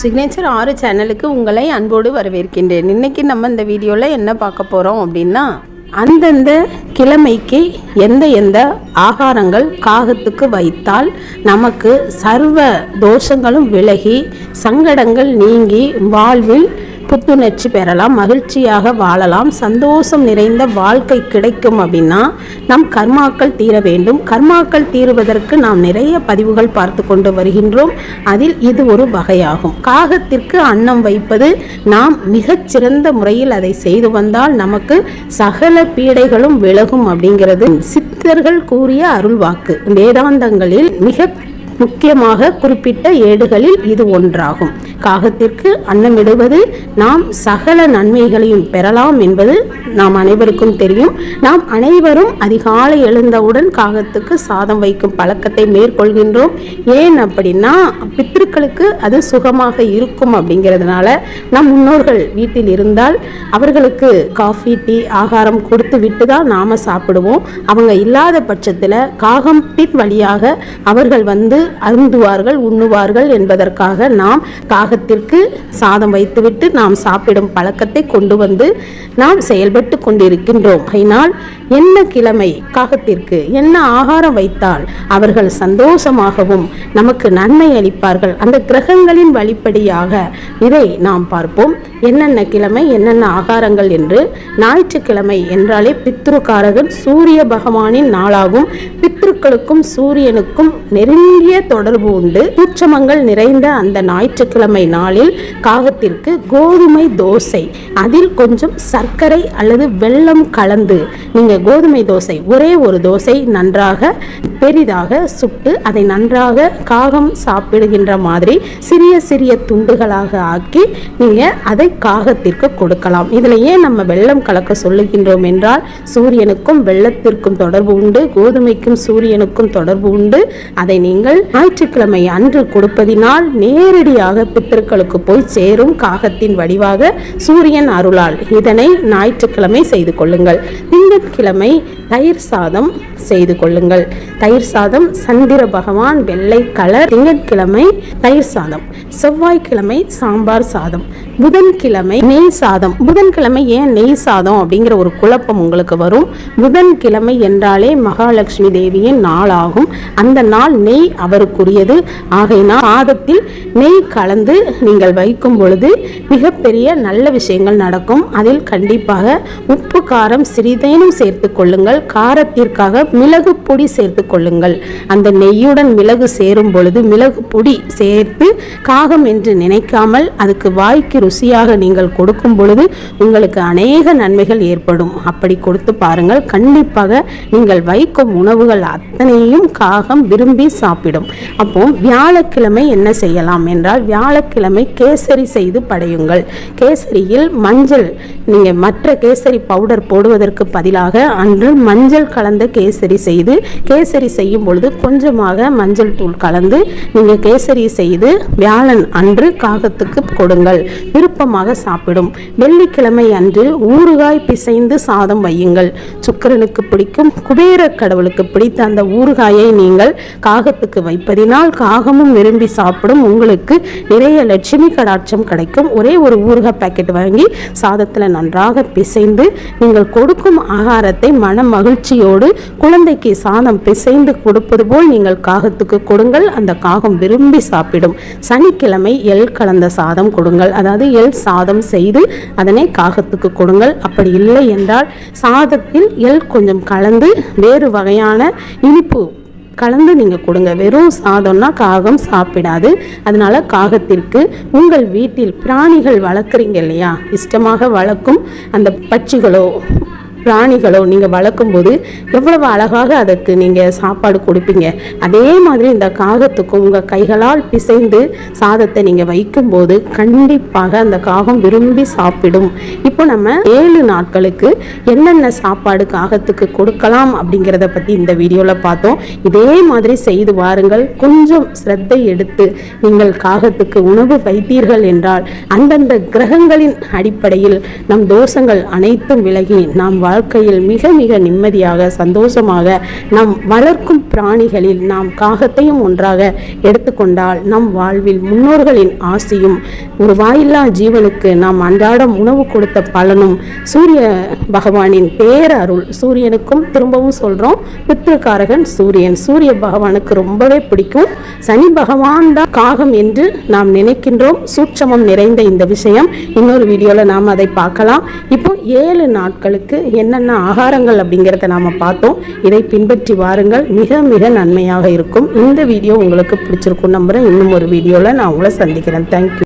Signature ஆறு சேனலுக்கு உங்களை அன்போடு வரவேற்கின்றேன். இன்னைக்கு நம்ம இந்த வீடியோவில் என்ன பார்க்க போகிறோம் அப்படின்னா அந்தந்த கிழமைக்கு எந்த எந்த ஆகாரங்கள் காகத்துக்கு வைத்தால் நமக்கு சர்வ தோஷங்களும் விலகி சங்கடங்கள் நீங்கி வாழ்வில் புத்துணர்ச்சி பெறலாம் மகிழ்ச்சியாக வாழலாம் சந்தோஷம் நிறைந்த வாழ்க்கை கிடைக்கும் அப்படின்னா நம் கர்மாக்கள் தீர வேண்டும். கர்மாக்கள் தீருவதற்கு நாம் நிறைய பதிவுகள் பார்த்து கொண்டு வருகின்றோம். அதில் இது ஒரு வகையாகும். காகத்திற்கு அன்னம் வைப்பது நாம் மிகச்சிறந்த முறையில் அதை செய்து வந்தால் நமக்கு சகல பீடைகளும் விலகும் அப்படிங்கிறது. சித்தர்கள் கூறிய அருள்வாக்கு. வேதாந்தங்களில் மிக முக்கியமாக குறிப்பிட்ட ஏடுகளில் இது ஒன்றாகும். காகத்திற்கு அன்னமிடுவது நாம் சகல நன்மைகளையும் பெறலாம் என்பது நாம் அனைவருக்கும் தெரியும். நாம் அனைவரும் அதிகாலை எழுந்தவுடன் காகத்துக்கு சாதம் வைக்கும் பழக்கத்தை மேற்கொள்கின்றோம். ஏன் அப்படின்னா பித்திருக்களுக்கு அது சுகமாக இருக்கும் அப்படிங்கிறதுனால நம் முன்னோர்கள் வீட்டில் இருந்தால் அவர்களுக்கு காஃபி டீ ஆகாரம் கொடுத்து விட்டு தான் நாம் சாப்பிடுவோம். அவங்க இல்லாத பட்சத்தில் காகத்தின் வழியாக அவர்கள் வந்து அருந்துவார்கள் உண்ணுவார்கள் என்பதற்காக நாம் காக பாகத்திற்கு சாதம் வைத்துவிட்டு நாம் சாப்பிடும் பழக்கத்தை கொண்டு வந்து நாம் செயல்பட்டு கொண்டிருக்கின்றோம். அதனால் என்ன கிழமை? காகத்திற்கு என்ன ஆகாரம் வைத்தால் அவர்கள் சந்தோஷமாகவும் நமக்கு நன்மை அளிப்பார்கள்? அந்த கிரகங்களின் வழிப்படியாக இதை நாம் பார்ப்போம். என்னென்ன கிழமை என்னென்ன ஆகாரங்கள் என்று ஞாயிற்றுக்கிழமை என்றாலே பித்ருக்காரகன் சூரிய பகவானின் நாளாகும். பித்ருக்களுக்கும் சூரியனுக்கும் நெருங்கிய தொடர்பு உண்டு. சூட்சமங்கள் நிறைந்த அந்த ஞாயிற்றுக்கிழமை நாளில் காகத்திற்கு கோதுமை தோசை. அதில் கொஞ்சம் சர்க்கரை அல்லது வெள்ளம் கலந்து நீங்கள் கோதுமை தோசை ஒரே ஒரு தோசை நன்றாக பெரிதாக சுட்டு அதை நன்றாக காகம் சாப்பிடுகின்ற மாதிரி சிறிய சிறிய துண்டுகளாக ஆக்கி நீங்க அதை காகத்திற்கு கொடுக்கலாம். இதுல ஏன் நம்ம வெள்ளம் கலக்க சொல்லுகின்றோம் என்றால் சூரியனுக்கும் வெள்ளத்திற்கும் தொடர்பு உண்டு கோதுமைக்கும் சூரியனுக்கும் தொடர்பு உண்டு. அதை நீங்கள் ஞாயிற்றுக்கிழமை அன்று கொடுப்பதினால் நேரடியாக பித்தர்களுக்கு போய் சேரும் காகத்தின் வடிவாக சூரியன் அருளால் இதனை ஞாயிற்றுக்கிழமை செய்து கொள்ளுங்கள். திங்கட்கிழமை தயிர் சாதம் செய்து கொள்ளுங்கள். தயிர் சாதம் சந்திர பகவான் வெள்ளை கலர். திங்கட்கிழமை தயிர் சாதம். செவ்வாய்க்கிழமை சாம்பார் சாதம். புதன்கிழமை நெய் சாதம். புதன்கிழமை ஏன் நெய் சாதம் அப்படிங்கிற ஒரு குழப்பம் உங்களுக்கு வரும். புதன்கிழமை என்றாலே மகாலட்சுமி தேவியின் நாளாகும். அந்த நாள் நெய் அவருக்குரியது. ஆகையினால் சாதத்தில் நெய் கலந்து நீங்கள் வைக்கும் பொழுது மிகப்பெரிய நல்ல விஷயங்கள் நடக்கும். அதில் கண்டிப்பாக உப்பு காரம் சிறிதேனும் சேர்த்து கொள்ளுங்கள். காரத்திற்காக மிளகு பொடி சேர்த்து கொள்ளுங்கள். அந்த நெய்யுடன் மிளகு சேரும் பொழுது மிளகு பொடி சேர்த்து காகம் என்று நினைக்காமல் அதுக்கு வாய்க்கு ருசியாக நீங்கள் கொடுக்கும் பொழுது உங்களுக்கு அநேக நன்மைகள் ஏற்படும். அப்படி கொடுத்து பாருங்கள். கண்டிப்பாக நீங்கள் வைக்கும் உணவுகள் அத்தனையும் காகம் விரும்பி சாப்பிடும். அப்போ வியாழக்கிழமை என்ன செய்யலாம் என்றால் வியாழக்கிழமை கேசரி செய்து படையுங்கள். கேசரியில் மஞ்சள் நீங்கள் மற்ற கேசரி பவுடர் போடுவதற்கு பதிலாக அன்று மஞ்சள் கலந்த கேசரி செய்து கேசரி செய்யும் பொழுது கொஞ்சமாக மஞ்சள் தூள் கலந்து நீங்கள் கேசரி செய்து வியாழன் அன்று காகத்துக்கு கொடுங்கள். விருப்பமாக சாப்பிடும். வெள்ளிக்கிழமை அன்று ஊறுகாய் பிசைந்து சாதம் வையுங்கள். சுக்கரனுக்கு பிடிக்கும் குபேர கடவுளுக்கு பிடித்த அந்த ஊறுகாயை நீங்கள் காகத்துக்கு வைப்பதினால் காகமும் விரும்பி சாப்பிடும். உங்களுக்கு நிறைய லட்சுமி கடாட்சம் கிடைக்கும். ஒரே ஒரு ஊறுகாய் பாக்கெட் வாங்கி சாதத்தில் நன்றாக பிசைந்து நீங்கள் கொடுக்கும் ஆகாரத்தை மன மகிழ்ச்சியோடு குழந்தைக்கு சாதம் பிசைந்து கொடுப்பது போல் நீங்கள் காகத்துக்கு கொடுங்கள். அந்த காகம் விரும்பி சாப்பிடும். சனிக்கிழமை எள் கலந்த சாதம் கொடுங்கள். அதாவது எள் சாதம் செய்து அதனை காகத்துக்கு கொடுங்கள். அப்படி இல்லை என்றால் சாதத்தில் எள் கொஞ்சம் கலந்து வேறு வகையான இனிப்பு கலந்து நீங்கள் கொடுங்க. வெறும் சாதம்னா காகம் சாப்பிடாது. அதனால காகத்திற்கு உங்கள் வீட்டில் பிராணிகள் வளர்க்குறீங்க இல்லையா? இஷ்டமாக வளர்க்கும் அந்த பட்சிகளோ பிராணிகளோ நீங்கள் வளர்க்கும்போது எவ்வளவு அழகாக அதற்கு நீங்கள் சாப்பாடு கொடுப்பீங்க. அதே மாதிரி இந்த காகத்துக்கும் உங்கள் கைகளால் பிசைந்து சாதத்தை நீங்கள் வைக்கும்போது கண்டிப்பாக அந்த காகம் விரும்பி சாப்பிடும். இப்போ நம்ம ஏழு நாட்களுக்கு என்னென்ன சாப்பாடு காகத்துக்கு கொடுக்கலாம் அப்படிங்கிறத பற்றி இந்த வீடியோவில் பார்த்தோம். இதே மாதிரி செய்து வாருங்கள். கொஞ்சம் சிரத்தை எடுத்து நீங்கள் காகத்துக்கு உணவு வைத்தீர்கள் என்றால் அந்தந்த கிரகங்களின் அடிப்படையில் நம் தோஷங்கள் அனைத்தும் விலகி நாம் வாழ்க்கையில் மிக மிக நிம்மதியாக சந்தோஷமாக நம் வளர்க்கும் பிராணிகளில் நாம் காகத்தையும் ஒன்றாக எடுத்துக்கொண்டால் நம் வாழ்வில் முன்னோர்களின் ஆசியும் ஒரு வாயில்லா ஜீவனுக்கு நாம் அன்றாடம் உணவு கொடுத்த பலனும் சூரிய பகவானின் பேரருள் சூரியனுக்கும் திரும்பவும் சொல்கிறோம் பித்திருக்காரகன் சூரியன். சூரிய பகவானுக்கு ரொம்பவே பிடிக்கும். சனி பகவான் தான் காகம் என்று நாம் நினைக்கின்றோம். சூட்சமம் நிறைந்த இந்த விஷயம். இன்னொரு வீடியோவில் நாம் அதை பார்க்கலாம். இப்போ ஏழு நாட்களுக்கு என்னென்ன ஆகாரங்கள் அப்படிங்கிறத நாம் பார்த்தோம். இதை பின்பற்றி வாருங்கள். மிக மிக நன்மையாக இருக்கும். இந்த வீடியோ உங்களுக்கு பிடிச்சிருக்கும் நம்புகிறேன் இன்னும் ஒரு வீடியோவில் நான் உங்களை சந்திக்கிறேன். தேங்க்யூ